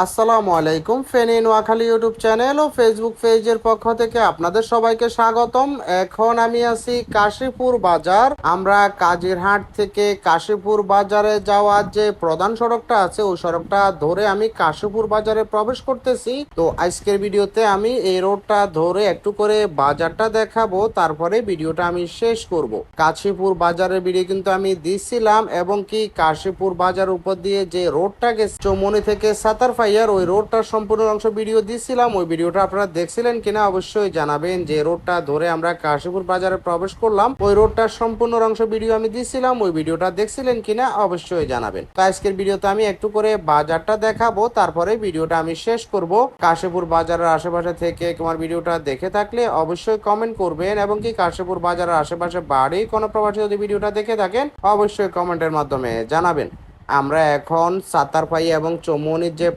আসসালামু আলাইকুম Feni Noakhali YouTube channel ও ফেসবুক পেজের পক্ষ থেকে আপনাদের সবাইকে স্বাগতম। এখন আমি আছি কাশীপুর বাজার। আমরা কাজিরহাট থেকে কাশীপুর বাজারে যাওয়ার যে প্রধান সড়কটা আছে, ওই সড়কটা ধরে আমি কাশীপুর বাজারে প্রবেশ করতেছি। তো আজকের ভিডিওতে আমি এই রোডটা ধরে একটু করে বাজারটা দেখাবো, তারপরে ভিডিওটা আমি শেষ করব। কাশীপুর বাজারের ভিডিও কিন্তু আমি দিছিলাম এবং কি কাশীপুর বাজার উপর দিয়ে যে রোডটা গেছে, চৌমনি থেকে সাতারফাইয়ার ওই রোডটার সম্পূর্ণ অংশ ভিডিও দিছিলাম। ওই ভিডিওটা আপনারা দেখছিলেন কিনা অবশ্যই জানাবেন। যে রোডটা ধরে আমরা কাশীপুর বাজারে প্রবেশ করলাম, ওই রোডটার সম্পূর্ণ অংশ ভিডিও আমি দিছিলাম। ওই ভিডিওটা দেখছিলেন কিনা অবশ্যই জানাবেন। তো আজকের ভিডিওতে আমি একটু করে বাজারটা দেখাবো, তারপরে ভিডিওটা আমি শেষ করব। কাশীপুর বাজারের আশেপাশে থেকে তোমার ভিডিওটা দেখে থাকলে অবশ্যই কমেন্ট করবেন। এবং কি কাশীপুর বাজারের আশেপাশে বাড়ি কোনো প্রবাসী যদি ভিডিওটা দেখে থাকেন, অবশ্যই কমেন্টের মাধ্যমে জানাবেন। আমরা এখন সাতারপাই এবং চৌমনির যে